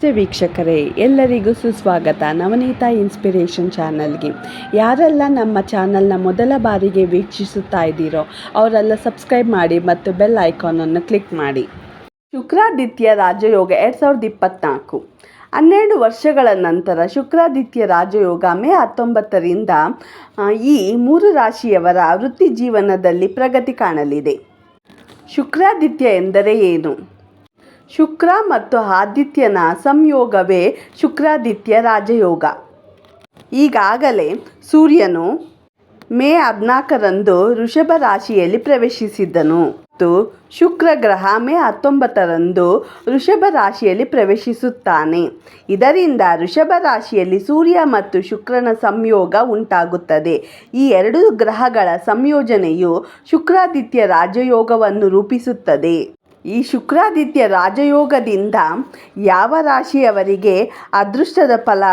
ವೀಕ್ಷಕರೇ, ಎಲ್ಲರಿಗೂ ಸುಸ್ವಾಗತ ನವನೀತ ಇನ್ಸ್ಪಿರೇಷನ್ ಚಾನಲ್ಗೆ. ಯಾರೆಲ್ಲ ನಮ್ಮ ಚಾನಲ್ನ ಮೊದಲ ಬಾರಿಗೆ ವೀಕ್ಷಿಸುತ್ತಾ ಇದ್ದೀರೋ, ಅವರೆಲ್ಲ ಸಬ್ಸ್ಕ್ರೈಬ್ ಮಾಡಿ ಮತ್ತು ಬೆಲ್ ಐಕಾನನ್ನು ಕ್ಲಿಕ್ ಮಾಡಿ. ಶುಕ್ರಾದಿತ್ಯ ರಾಜಯೋಗ ಎರಡು ಸಾವಿರದ ಇಪ್ಪತ್ತ್ನಾಲ್ಕು ಹನ್ನೆರಡು ವರ್ಷಗಳ ನಂತರ ಶುಕ್ರಾದಿತ್ಯ ರಾಜಯೋಗ ಮೇ ಹತ್ತೊಂಬತ್ತರಿಂದ ಈ ಮೂರು ರಾಶಿಯವರ ವೃತ್ತಿ ಜೀವನದಲ್ಲಿ ಪ್ರಗತಿ ಕಾಣಲಿದೆ. ಶುಕ್ರಾದಿತ್ಯ ಎಂದರೆ ಏನು? ಶುಕ್ರ ಮತ್ತು ಆದಿತ್ಯನ ಸಂಯೋಗವೇ ಶುಕ್ರಾದಿತ್ಯ ರಾಜಯೋಗ. ಈಗಾಗಲೇ ಸೂರ್ಯನು ಮೇ ಹದಿನಾಲ್ಕರಂದು ಋಷಭ ರಾಶಿಯಲ್ಲಿ ಪ್ರವೇಶಿಸಿದ್ದನು ಮತ್ತು ಶುಕ್ರ ಗ್ರಹ ಮೇ ಹತ್ತೊಂಬತ್ತರಂದು ಋಷಭ ರಾಶಿಯಲ್ಲಿ ಪ್ರವೇಶಿಸುತ್ತಾನೆ. ಇದರಿಂದ ಋಷಭ ರಾಶಿಯಲ್ಲಿ ಸೂರ್ಯ ಮತ್ತು ಶುಕ್ರನ ಸಂಯೋಗ ಉಂಟಾಗುತ್ತದೆ. ಈ ಎರಡು ಗ್ರಹಗಳ ಸಂಯೋಜನೆಯು ಶುಕ್ರಾದಿತ್ಯ ರಾಜಯೋಗವನ್ನು ರೂಪಿಸುತ್ತದೆ. ಈ ಶುಕ್ರಾದಿತ್ಯ ರಾಜಯೋಗದಿಂದ ಯಾವ ರಾಶಿಯವರಿಗೆ ಅದೃಷ್ಟದ ಫಲ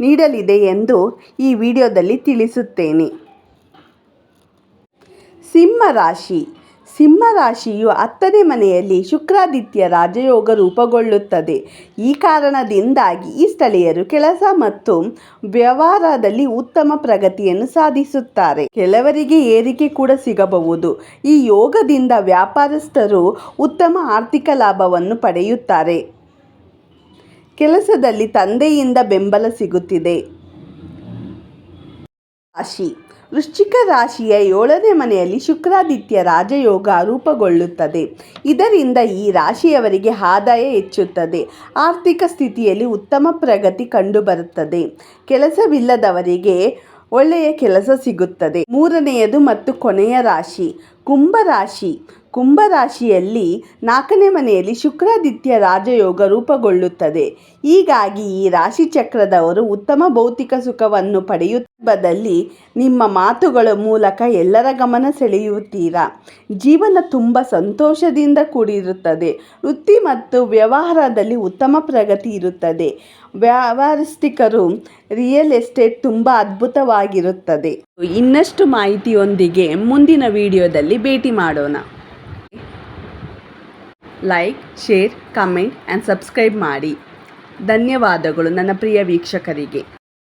ನೀಡಲಿದೆ ಎಂದು ಈ ವಿಡಿಯೋದಲ್ಲಿ ತಿಳಿಸುತ್ತೇನೆ. ಸಿಂಹ ರಾಶಿ. ಸಿಂಹ ರಾಶಿಯು ಹತ್ತನೇ ಮನೆಯಲ್ಲಿ ಶುಕ್ರಾದಿತ್ಯ ರಾಜಯೋಗ ರೂಪುಗೊಳ್ಳುತ್ತದೆ. ಈ ಕಾರಣದಿಂದಾಗಿ ಈ ಸ್ಥಳೀಯರು ಕೆಲಸ ಮತ್ತು ವ್ಯವಹಾರದಲ್ಲಿ ಉತ್ತಮ ಪ್ರಗತಿಯನ್ನು ಸಾಧಿಸುತ್ತಾರೆ. ಕೆಲವರಿಗೆ ಏರಿಕೆ ಕೂಡ ಸಿಗಬಹುದು. ಈ ಯೋಗದಿಂದ ವ್ಯಾಪಾರಸ್ಥರು ಉತ್ತಮ ಆರ್ಥಿಕ ಲಾಭವನ್ನು ಪಡೆಯುತ್ತಾರೆ. ಕೆಲಸದಲ್ಲಿ ತಂದೆಯಿಂದ ಬೆಂಬಲ ಸಿಗುತ್ತಿದೆ. ರಾಶಿ. ವೃಶ್ಚಿಕ ರಾಶಿಯ ಏಳನೇ ಮನೆಯಲ್ಲಿ ಶುಕ್ರಾದಿತ್ಯ ರಾಜಯೋಗ ರೂಪುಗೊಳ್ಳುತ್ತದೆ. ಇದರಿಂದ ಈ ರಾಶಿಯವರಿಗೆ ಆದಾಯ ಹೆಚ್ಚುತ್ತದೆ. ಆರ್ಥಿಕ ಸ್ಥಿತಿಯಲ್ಲಿ ಉತ್ತಮ ಪ್ರಗತಿ ಕಂಡುಬರುತ್ತದೆ. ಕೆಲಸವಿಲ್ಲದವರಿಗೆ ಒಳ್ಳೆಯ ಕೆಲಸ ಸಿಗುತ್ತದೆ. ಮೂರನೆಯದು ಮತ್ತು ಕೊನೆಯ ರಾಶಿ. ಕುಂಭರಾಶಿ ಕುಂಭರಾಶಿಯಲ್ಲಿ ನಾಲ್ಕನೇ ಮನೆಯಲ್ಲಿ ಶುಕ್ರಾದಿತ್ಯ ರಾಜಯೋಗ ರೂಪುಗೊಳ್ಳುತ್ತದೆ. ಹೀಗಾಗಿ ಈ ರಾಶಿ ಚಕ್ರದವರು ಉತ್ತಮ ಭೌತಿಕ ಸುಖವನ್ನು ಪಡೆಯುತ್ತಿದ್ದಲ್ಲಿ ನಿಮ್ಮ ಮಾತುಗಳ ಮೂಲಕ ಎಲ್ಲರ ಗಮನ ಸೆಳೆಯುತ್ತೀರಾ? ಜೀವನ ತುಂಬ ಸಂತೋಷದಿಂದ ಕೂಡಿರುತ್ತದೆ. ವೃತ್ತಿ ಮತ್ತು ವ್ಯವಹಾರದಲ್ಲಿ ಉತ್ತಮ ಪ್ರಗತಿ ಇರುತ್ತದೆ. ವ್ಯವಹಾರಸ್ಥಿಕರು ರಿಯಲ್ ಎಸ್ಟೇಟ್ ತುಂಬ ಅದ್ಭುತವಾಗಿರುತ್ತದೆ. ಇನ್ನಷ್ಟು ಮಾಹಿತಿಯೊಂದಿಗೆ ಮುಂದಿನ ವಿಡಿಯೋದಲ್ಲಿ ಭೇಟಿ ಮಾಡೋಣ. Like share comment and subscribe ಮಾಡಿ. ಧನ್ಯವಾದಗಳು ನನ್ನ ಪ್ರಿಯ ವೀಕ್ಷಕರಿಗೆ.